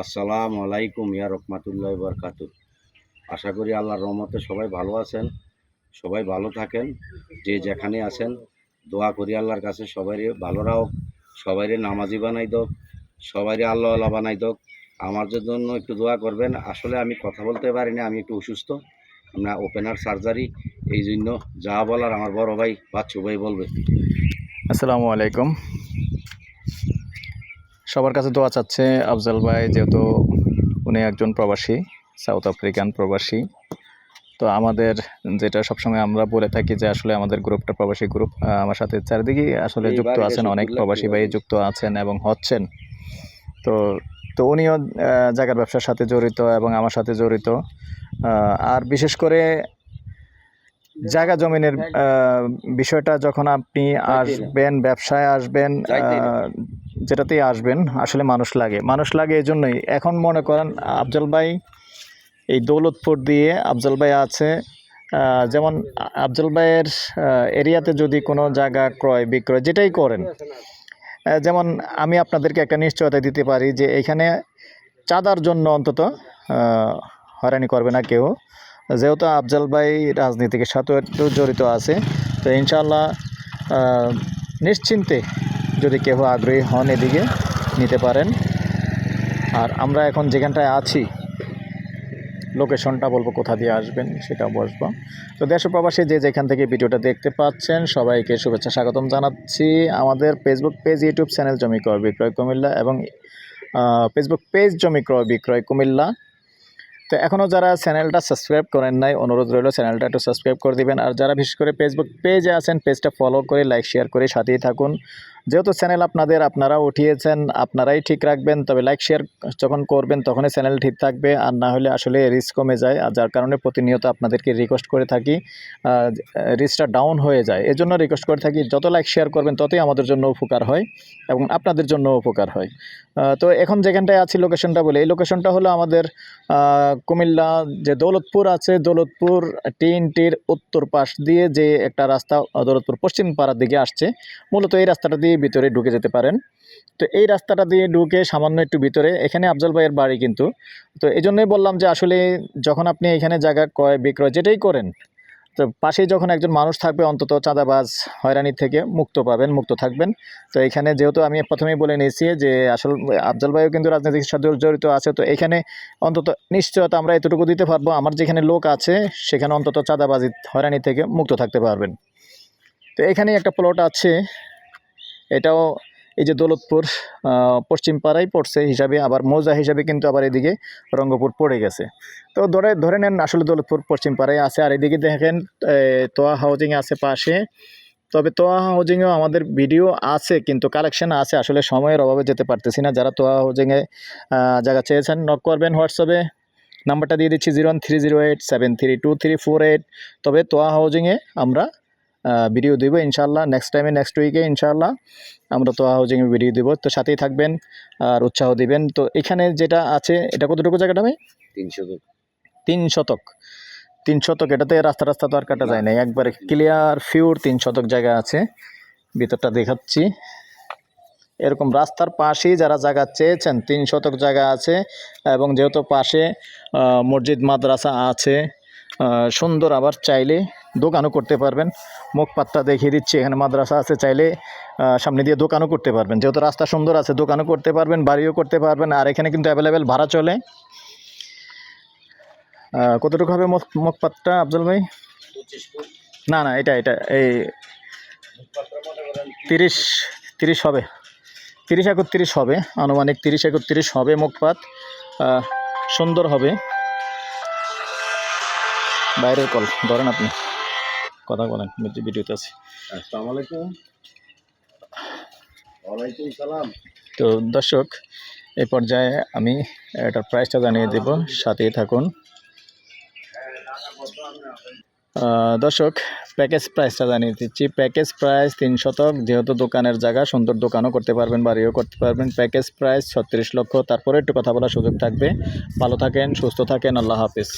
আসসালামু আলাইকুম, ইয়া রহমাতুল্লাহ বরকাত আশা করি আল্লাহর রহমতে সবাই ভালো আছেন, সবাই ভালো থাকেন, যে যেখানে আছেন, দোয়া করি আল্লাহর কাছে সবাই ভালো রাখো সবাই নামাজি বানাই দোক সবাই আল্লাহ আল্লাহ বানাই দোক। আমার জন্য একটু দোয়া করবেন, আসলে আমি কথা বলতে পারি না আমি একটু অসুস্থ। আমরা ওপেনার সার্জারি, এই জন্য যা বলার আমার বড় ভাই, বাচ্চু ভাই বলবে। আসসালামু আলাইকুম। সবার কাছে দোয়া চাচ্ছে আফজাল ভাই যেহেতু উনি একজন প্রবাসী সাউথ আফ্রিকান প্রবাসী। তো আমাদের যেটা সবসময় আমরা বলে থাকি যে আসলে আমাদের গ্রুপটা প্রবাসী গ্রুপ আমার সাথে চারিদিকে আসলে যুক্ত আছেন অনেক প্রবাসী ভাই যুক্ত আছেন এবং হচ্ছেন। তো তো উনিও জায়গার ব্যবসার সাথে জড়িত এবং আমার সাথে জড়িত। আর বিশেষ করে জায়গা জমিনের বিষয়টা যখন আপনি আসবেন ব্যবসায় আসবেন যেটাতেই আসবেন, আসলে মানুষ লাগে। মানুষ লাগে এই জন্যই এখন মনে করেন, আফজল ভাই এই দৌলতপুর দিয়ে আফজল ভাই আছে যেমন আফজল ভাইয়ের এরিয়াতে যদি কোনো জায়গা ক্রয়, বিক্রয় যেটাই করেন যেমন আমি আপনাদেরকে একটা নিশ্চয়তা দিতে পারি যে এখানে চাঁদার জন্য অন্তত হয়রানি করবে না কেউ। যেহেতু আফজল ভাই রাজনীতির সাথে জড়িত আছে, তো ইনশাল্লাহ নিশ্চিন্তে যদি কেউ আগ্রহী হন এদিকে নিতে পারেন। আর আমরা এখন যেখানটায় আছি, লোকেশনটা বলব কোথা দিয়ে আসবেন সেটা বসবো। তো দেশ প্রবাসী যে যেখান থেকে ভিডিওটা দেখতে পাচ্ছেন, সবাইকে শুভেচ্ছা স্বাগতম জানাচ্ছি। আমাদের ফেসবুক পেজ ইউটিউব চ্যানেল জমি ক্রয়, বিক্রয়, কুমিল্লা এবং ফেসবুক পেজ জমি ক্রয়, বিক্রয়, কুমিল্লা। তো এখনও যারা চ্যানেলটা সাবস্ক্রাইব করেন নাই, অনুরোধ রইল চ্যানেলটা একটু সাবস্ক্রাইব করে দিবেন। আর যারা বিশেষ করে ফেসবুক পেজে আছেন পেজটা ফলো করে লাইক শেয়ার করে সাথেই থাকুন। যেহেতু চ্যানেল আপনাদের, আপনারা উঠিয়েছেন, আপনারাই ঠিক রাখবেন, তবে লাইক শেয়ার যখন করবেন, তখনই চ্যানেল ঠিক থাকবে, আর না হলে আসলে রিস্ক কমে যায়, আর যার কারণে প্রতিনিয়ত আপনাদেরকে রিকোয়েস্ট করে থাকি রিস্কটা ডাউন হয়ে যায়। এজন্য রিকোয়েস্ট করে থাকি, যত লাইক শেয়ার করবেন, ততই আমাদের জন্য উপকার হয়, এবং আপনাদের জন্য উপকার হয়। তো এখন যেখানটায় আছি লোকেশনটা বলে, এই লোকেশনটা হলো আমাদের কুমিল্লা, যে দৌলতপুর আছে, দৌলতপুর টিএনটির উত্তর পাশ দিয়ে যে একটা রাস্তা, দৌলতপুর পশ্চিম পাড়ার দিকে আসছে, মূলত এই রাস্তাটা দিয়ে ভিতরে ঢুকে যেতে পারেন। তো এই রাস্তাটা দিয়ে ঢুকে সামান্য একটু ভিতরে, এখানে আফজল ভাইয়ের বাড়ি কিন্তু। তো এই জন্যই বললাম যে আসলে যখন আপনি এখানে জায়গা ক্রয়, বিক্রয় যেটাই করেন, তো পাশেই যখন একজন মানুষ থাকবে, অন্তত চাঁদাবাজ হয়রানি থেকে মুক্ত পাবেন, মুক্ত থাকবেন। তো এখানে যেহেতু আমি প্রথমেই বলে নিয়েছি যে আসল আফজল ভাইও কিন্তু রাজনীতির সাথে জড়িত আছে, তো এখানে অন্তত নিশ্চয়তা আমরা এতটুকু দিতে পারব। আমার যেখানে লোক আছে, সেখানে অন্তত চাঁদাবাজি, হয়রানি থেকে মুক্ত থাকতে পারবেন। তো এখানেই একটা প্লট আছে। এটাও এই যে দৌলতপুর পশ্চিম পাড়ায় পড়ছে হিসাবে, আবার মৌজা হিসাবে কিন্তু আবার এদিকে রঙ্গপুর পড়ে গেছে। তো ধরে ধরে নেন আসলে দৌলতপুর পশ্চিম পাড়ায় আছে, আর এদিকে দেখেন তোয়া হাউজিং আছে পাশে। তবে তোয়া হাউজিংয়েও আমাদের ভিডিও আছে, কিন্তু কালেকশন আছে, আসলে সময়ের অভাবে যেতে পারতেছি না। যারা তোয়া হাউজিংয়ে জায়গা চেয়েছেন নক করবেন হোয়াটসঅ্যাপে। নাম্বারটা দিয়ে দিচ্ছি zero one three zero eight seven three two three four eight. তবে তোয়া হাউজিংয়ে আমরা ভিডিও দিব ইনশাল্লাহ নেক্সট টাইমে নেক্সট উইকে ইনশাল্লাহ আমরা তোয়া হাউজিংয়ে ভিডিও দিব। তো সাথেই থাকবেন আর উৎসাহ দিবেন। তো এখানে যেটা আছে এটা কতটুকু জায়গাটা ভাই? তিনশো তিন শতক। তিন শতক এটাতে রাস্তা রাস্তা তো আর কাটা যায় না। একবারে ক্লিয়ার ফিউর তিন শতক জায়গা আছে। ভিতরটা দেখাচ্ছি। এরকম রাস্তার পাশেই যারা জায়গা চেয়েছেন তিন শতক জায়গা আছে এবং যেহেতু পাশে মসজিদ মাদ্রাসা আছে সুন্দর আবার চাইলে দোকানও করতে পারবেন। মুখ পাত্তা দেখিয়ে দিচ্ছি এখানে মাদ্রাসা আছে চাইলে সামনে দিয়ে দোকানও করতে পারবেন। যেহেতু রাস্তা সুন্দর আছে দোকানও করতে পারবেন বাড়িও করতে পারবেন আর এখানে কিন্তু অ্যাভেলেবেল ভাড়া চলে। কতটুকু হবে মুখ মুখপাতটা আফজল ভাই? না না এটা এটা এই তিরিশ তিরিশ হবে। তিরিশ একত্রিশ হবে আনুমানিক তিরিশ একত্রিশ হবে মুখপাত সুন্দর হবে। বাইরের কল ধরেন আপনি। কথা বলেন ভিডিও- ভিডিওতে আছে। আসসালামু আলাইকুম। ওয়ালাইকুম সালাম। তো দর্শক এই পর্যায়ে আমি এটার প্রাইসটা জানিয়ে দেব সাথেই থাকুন। দর্শক প্যাকেজ প্রাইসটা জানিয়ে দিচ্ছি। প্যাকেজ প্রাইস তিন শতক যেহেতু দোকানের জায়গা সুন্দর দোকানও করতে পারবেন বাড়িও করতে পারবেন। প্যাকেজ প্রাইস ছত্রিশ লক্ষ তারপরে একটু কথা বলার সুযোগ থাকবে। ভালো থাকেন সুস্থ থাকেন আল্লাহ হাফিজ।